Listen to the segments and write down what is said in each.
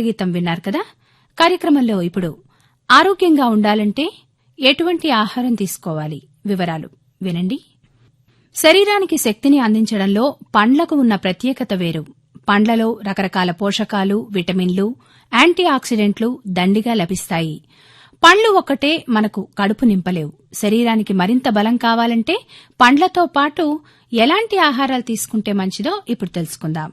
గీతం విన్నారు కదా? కార్యక్రమంలో ఇప్పుడు ఆరోగ్యంగా ఉండాలంటే ఎటువంటి ఆహారం తీసుకోవాలి? వివరాలు వినండి. శరీరానికి శక్తిని అందించడంలో పండ్లకు ఉన్న ప్రత్యేకత వేరు. పండ్లలో రకరకాల పోషకాలు విటమిన్లు యాంటీ ఆక్సిడెంట్లు దండిగా లభిస్తాయి. పండ్లు ఒక్కటే మనకు కడుపు నింపలేవు. శరీరానికి మరింత బలం కావాలంటే పండ్లతో పాటు ఎలాంటి ఆహారాలు తీసుకుంటే మంచిదో ఇప్పుడు తెలుసుకుందాం.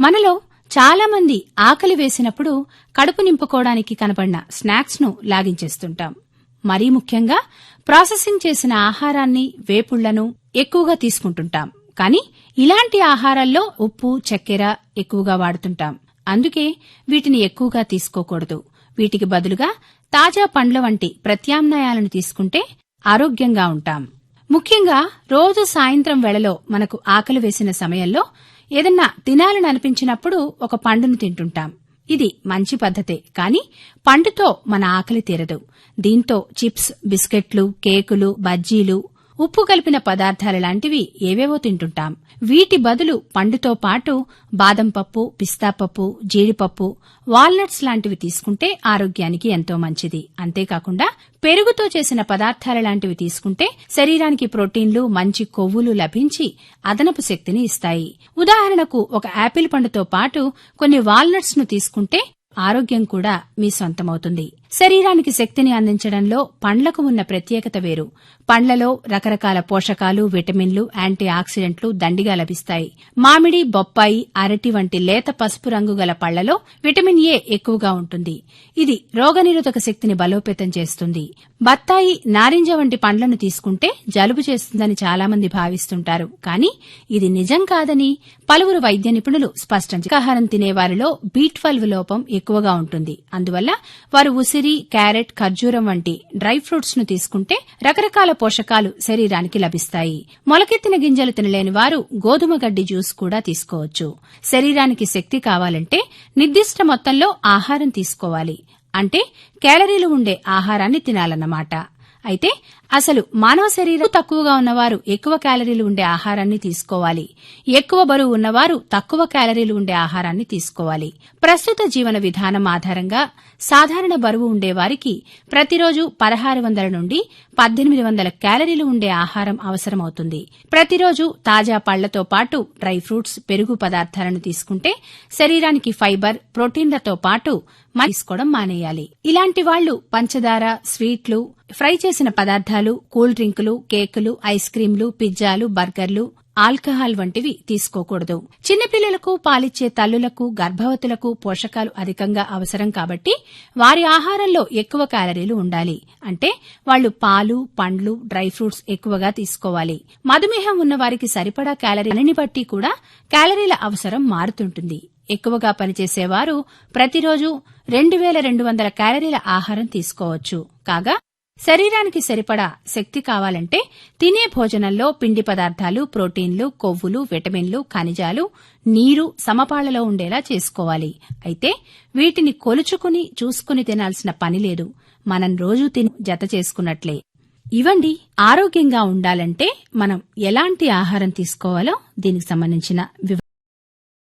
మనలో చాలామంది ఆకలి వేసినప్పుడు కడుపు నింపుకోవడానికి కనపడిన స్నాక్స్ను లాగించేస్తుంటాం. మరీ ముఖ్యంగా ప్రాసెసింగ్ చేసిన ఆహారాన్ని వేపుళ్ళను ఎక్కువగా తీసుకుంటుంటాం. కానీ ఇలాంటి ఆహారాల్లో ఉప్పు చక్కెర ఎక్కువగా వాడుతుంటాం. అందుకే వీటిని ఎక్కువగా తీసుకోకూడదు. వీటికి బదులుగా తాజా పండ్ల వంటి ప్రత్యామ్నాయాలను తీసుకుంటే ఆరోగ్యంగా ఉంటాం. ముఖ్యంగా రోజు సాయంత్రం వేళలో మనకు ఆకలి వేసిన సమయంలో ఏదన్నా తినాలని అనిపించినప్పుడు ఒక పండును తింటుంటాం. ఇది మంచి పద్ధతే కానీ పండుతో మన ఆకలి తీరదు. దీంతో చిప్స్ బిస్కెట్లు కేకులు బజ్జీలు ఉప్పు కలిపిన పదార్థాలు లాంటివి ఏవేవో తింటుంటాం. వీటి బదులు పండుతో పాటు బాదం పప్పు పిస్తా పప్పు జీడిపప్పు వాల్నట్స్ లాంటివి తీసుకుంటే ఆరోగ్యానికి ఎంతో మంచిది. అంతేకాకుండా పెరుగుతో చేసిన పదార్థాల లాంటివి తీసుకుంటే శరీరానికి ప్రోటీన్లు మంచి కొవ్వులు లభించి అదనపు శక్తిని ఇస్తాయి. ఉదాహరణకు ఒక యాపిల్ పండుతో పాటు కొన్ని వాల్నట్స్ను తీసుకుంటే ఆరోగ్యం కూడా మీ సొంతమవుతుంది. శరీరానికి శక్తిని అందించడంలో పండ్లకు ఉన్న ప్రత్యేకత వేరు. పండ్లలో రకరకాల పోషకాలు విటమిన్లు యాంటీ ఆక్సిడెంట్లు దండిగా లభిస్తాయి. మామిడి బొప్పాయి అరటి వంటి లేత పసుపు రంగు గల పళ్ళలో విటమిన్ ఏ ఎక్కువగా ఉంటుంది. ఇది రోగనిరోధక శక్తిని బలోపేతం చేస్తుంది. బత్తాయి నారింజ వంటి పండ్లను తీసుకుంటే జలుబు చేస్తుందని చాలామంది భావిస్తుంటారు. కానీ ఇది నిజం కాదని పలువురు వైద్య నిపుణులు స్పష్టం ఆహారం తినేవారిలో బీ ట్వెల్వ్ లోపం ఎక్కువగా ఉంటుంది. అందువల్ల వారు ఉసిరి క్యారెట్ ఖర్జూరం వంటి డ్రై ఫ్రూట్స్ను తీసుకుంటే రకరకాల పోషకాలు శరీరానికి లభిస్తాయి. మొలకెత్తిన గింజలు తినలేని వారు గోధుమ గడ్డి జ్యూస్ కూడా తీసుకోవచ్చు. శరీరానికి శక్తి కావాలంటే నిర్దిష్ట మొత్తంలో ఆహారం తీసుకోవాలి. అంటే కేలరీలు ఉండే ఆహారాన్ని తినాలన్నమాట. అయితే అసలు మానవ శరీరం తక్కువగా ఉన్నవారు ఎక్కువ క్యాలరీలు ఉండే ఆహారాన్ని తీసుకోవాలి. ఎక్కువ బరువు ఉన్నవారు తక్కువ క్యాలరీలు ఉండే ఆహారాన్ని తీసుకోవాలి. ప్రస్తుత జీవన విధానం ఆధారంగా సాధారణ బరువు ఉండేవారికి ప్రతిరోజు పదహారు వందల నుండి పద్దెనిమిది వందల క్యాలరీలు ఉండే ఆహారం అవసరమవుతుంది. ప్రతిరోజు తాజా పళ్ళతో పాటు డ్రై ఫ్రూట్స్ పెరుగు పదార్థాలను తీసుకుంటే శరీరానికి ఫైబర్ ప్రోటీన్లతో పాటు తీసుకోవడం మానేయాలి. ఇలాంటి వాళ్ళు పంచదార స్వీట్లు ఫ్రై చేసిన పదార్థాలు కూల్ డ్రింకులు కేకులు ఐస్ క్రీంలు పిజ్జాలు బర్గర్లు ఆల్కహాల్ వంటివి తీసుకోకూడదు. చిన్నపిల్లలకు పాలిచ్చే తల్లులకు గర్భవతులకు పోషకాలు అధికంగా అవసరం కాబట్టి వారి ఆహారంలో ఎక్కువ క్యాలరీలు ఉండాలి. అంటే వాళ్ళు పాలు పండ్లు డ్రై ఫ్రూట్స్ ఎక్కువగా తీసుకోవాలి. మధుమేహం ఉన్న వారికి సరిపడా క్యాలరీలని బట్టి కూడా క్యాలరీల అవసరం మారుతుంటుంది. ఎక్కువగా పనిచేసేవారు ప్రతిరోజు రెండు వేల రెండు వందల క్యాలరీల ఆహారం తీసుకోవచ్చు. కాగా శరీరానికి సరిపడా శక్తి కావాలంటే తినే భోజనంలో పిండి పదార్థాలు ప్రోటీన్లు కొవ్వులు విటమిన్లు ఖనిజాలు నీరు సమపాళ్ళలో ఉండేలా చేసుకోవాలి. అయితే వీటిని కొలుచుకుని చూసుకుని తినాల్సిన పని లేదు. మనం రోజూ తిని జత చేసుకున్నట్లే. ఇవండి ఆరోగ్యంగా ఉండాలంటే మనం ఎలాంటి ఆహారం తీసుకోవాలో దీనికి సంబంధించిన వివ